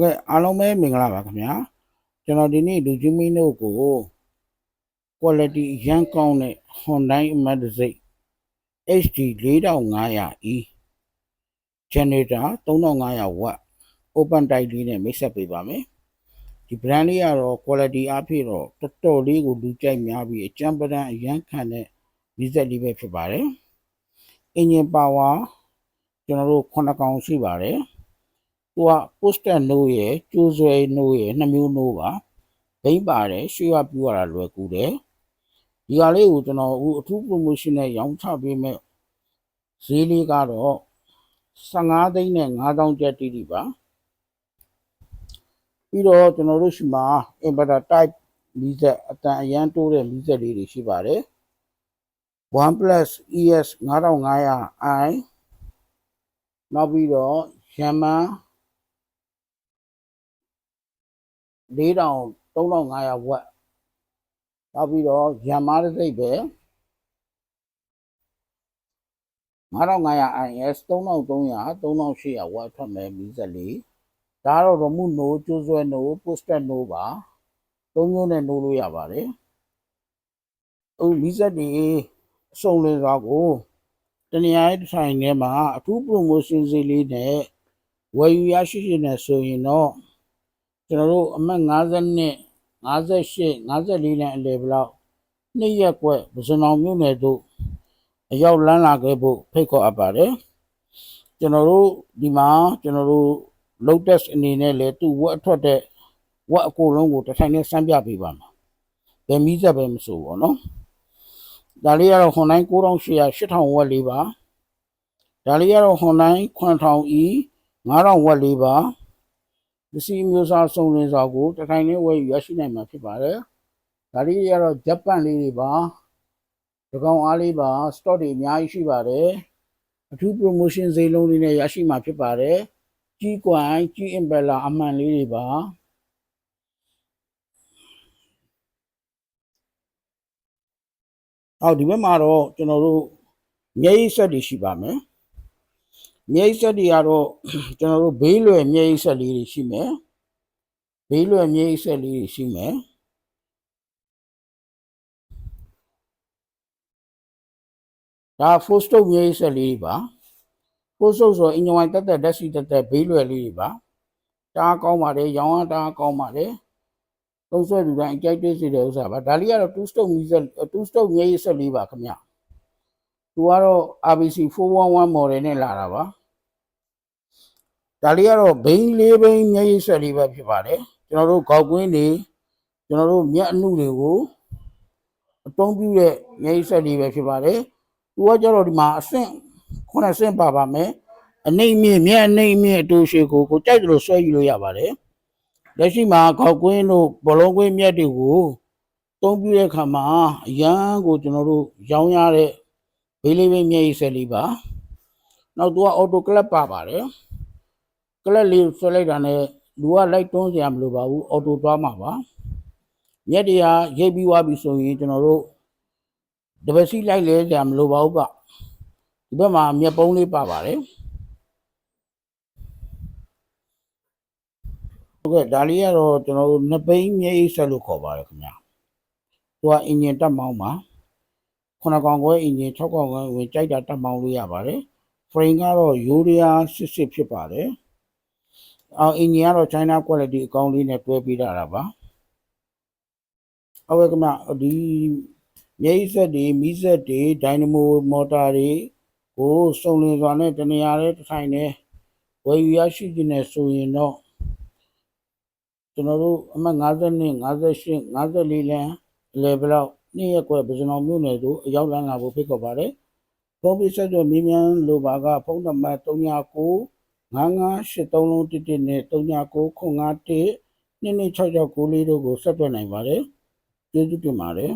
ကဲ့အားလုံးပဲမင်္ဂလာပါခင်ဗျာကျွန်တော်ဒီနေ့လူချင်းမင်းတို့ကို quality အရန်ကောင်းတဲ့ Hyundai Imatic HD 4500E generator 3500 watt open type လေးနဲ့မိတ်ဆက်ပေးပါမယ်ဒီ brand လေးကတော့ quality အဖြစ်တော့တော်တော်လေးကိုလူကြိုက်များပြီးအကျန်းပဒံအရန်ခံတဲ့ဒီဇက်လေးပဲဖြစ်ပါတယ် engine power ကျွန်တော်တို့9កောင်ရှိပါတယ် သူက poster no ရယ်ကျိုးဆွဲ no ရယ်နှစ်မျိုး no ပါဘိမ့်ပါတယ်ရွှေရပြူရတာလွယ်ကူတယ်ဒီဟာလေးကိုကျွန်တော်အခုအထူး promotion နဲ့ရောင်းချပေးမဲ့ဈေးလေးကတော့15သိန်းနဲ့9000ကျပ်တိတိပါပြီးတော့ကျွန်တော်တို့ရှိမှာ inverter type မီးစက်အတန်အရန်တိုးတဲ့မီးစက်လေးတွေရှိပါတယ် OnePlus ES 9500i နောက်ပြီးတော့ Yaman 4000 3500ဝက်နောက်ပြီးတော့ရန်မားတစ်စိတ်ပဲ9500 IS 3300 3800ဝက်ထွက်မယ်မီးစက်လေးဒါကတော့ရမှုနိုးကျိုးဆွဲနိုး poster နိုးပါသုံးမျိုးနဲ့နိုးလို့ရပါတယ်အခုမီးစက်တွေအစုံလင်စွာကိုတနင်္လာနေ့ထိုင်ထဲမှာအထူး promotion ဈေးလေးနဲ့ဝယ်ယူရရှိရှိနေဆိုရင်တော့ ကျွန်တော်တို့အမှတ်50နဲ့58 54လမ်းအလယ်ဘလောက်နှစ်ရက်ကွက်ပစံအောင်မြို့နယ်တို့အရောက်လန်းလာခဲ့ဖို့ဖိတ်ခေါ်အပ်ပါတယ်ကျွန်တော်တို့ဒီမှာကျွန်တော်တို့ load test အနေနဲ့လည်းသူ့ဝက်အထွက်တဲ့ဝက်အကိုလုံးကိုတစ်ထိုင်နဲ့စမ်းပြပေးပါမယ်ဘယ်မီးစက်ပဲမဆိုပေါ့နော်ဒါလေးကတော့ Hyundai 9800 8000ဝက်လေးပါဒါလေးကတော့ Hyundai 9000e 9000ဝက်လေးပါ ပစ္စည်းမျိုးစားစုံလင်စွာကိုတစ်ထိုင်နဲ့ဝယ်ယူရရှိနိုင်မှာဖြစ်ပါတယ်။ဒါလေးတွေကတော့ဂျပန်လေးတွေပါ။ဒီကောင်အားလေးပါ stock တွေအများကြီးရှိပါတယ်။အထူး promotion ဈေးလုံးလေးနဲ့ရရှိမှာဖြစ်ပါတယ်။ကြီးကွန်ကြီး impeller အမှန်လေးတွေပါ။အော်ဒီဘက်မှာတော့ကျွန်တော်တို့မျက်ရည်ဆက်တွေရှိပါမယ်။ မျက်ရည်ဆက်တွေကတော့ကျွန်တော်တို့ဘေးလွယ်မျက်ရည်ဆက်လေးတွေရှိမယ်ဘေးလွယ်မျက်ရည်ဆက်လေးတွေရှိမယ်ဒါ full stop မျက်ရည်ဆက်လေးတွေပါ full stop ဆိုတော့အင်ဂျင်ဝိုင်တက်တက်ဓာတ်စီတက်တက်ဘေးလွယ်လေးတွေပါတအားကောင်းပါတယ်ရောင်းအားတအားကောင်းပါတယ်သုံးဆွဲလူတိုင်းအကြိုက်တွေ့စေတဲ့ဥစ္စာပါဒါလေးကတော့ two stop မျက်ဆက် two stop မျက်ရည်ဆက်လေးပါခင်ဗျသူကတော့ RBC 411 model နဲ့လာတာပါ ဒါလေးကတော့ဘိန်းလေးဘိန်းမျက်ရည်ဆက်လေးပဲဖြစ်ပါတယ်ကျွန်တော်တို့ကောက်ကွင်းတွေကျွန်တော်တို့မျက်အနုတွေကိုအသုံးပြုတဲ့မျက်ရည်ဆက်လေးပဲဖြစ်ပါတယ်သူကကြတော့ဒီမှာအဆင့်ခုနဆင့်ပါပါမယ်အနှိမ့်မြင့်မျက်အနှိမ့်မြင့်အတူရှိကိုကိုကြိုက်တယ်လို့ဆွဲယူလို့ရပါတယ်လက်ရှိမှာကောက်ကွင်းတို့ဘောလုံးကွင်းမျက်တွေကိုသုံးပြုတဲ့အခါမှာအရန်ကိုကျွန်တော်တို့ရောင်းရတဲ့ဘေးလေးပဲမျက်ရည်ဆက်လေးပါနောက်သူကအော်တိုကလပ်ပါပါတယ် ကလပ်လေးဆွဲလိုက်တာနဲ့လူကလိုက်တွန်းစရာမလိုပါဘူးအော်တိုသွားမှာပါမြက်တရားရိပ်ပြီးွားပြီဆိုရင်ကျွန်တော်တို့တပစီလိုက်လဲစရာမလိုပါဘူးကဒီဘက်မှာမြက်ပုံးလေးပါပါတယ်ဟုတ်ကဲ့ဒါလေးကတော့ကျွန်တော်တို့နှစ်ပိန်းမြေအိတ်ဆက်လို့ခေါ်ပါတယ်ခင်ဗျာသူကအင်ဂျင်တက်မောင်းပါခုနကောင်ခွဲအင်ဂျင်6ကောင်ခွဲဝင်ကြိုက်တာတက်မောင်းလို့ရပါတယ် frame ကတော့ယူရီးယားစစ်စစ်ဖြစ်ပါတယ် အောင်အင်ဂျင်ကတော့ China quality အကောင်းလေးနဲ့တွဲပေးတာပါဟုတ်ကဲ့ခင်ဗျဒီမြိတ်ဆက်တွေမီးဆက်တွေဒိုင်နမိုမော်တာတွေကိုစုံလင်စွာနဲ့တနေရာလေးတစ်ထိုင်နဲ့ဝယ်ယူရရှိခြင်းနဲ့ဆိုရင်တော့ကျွန်တော်တို့အမှတ်50နဲ့58 54လမ်းလေဘလောက်နေ့ရက်ကွယ်ပဇွန်တော်မြို့နယ်သို့အရောက်လန်းလာဖို့ဖိတ်ခေါ်ပါတယ်ဖုန်းပိဆက်တော့မြင်းမြန်လိုပါကဖုန်းနံပါတ်39 9983လုံးတစ်တစ်နဲ့3995 1 2266 6လေးတို့ကိုဆက်သွယ်နိုင်ပါတယ်ကျေးဇူးတင်ပါတယ်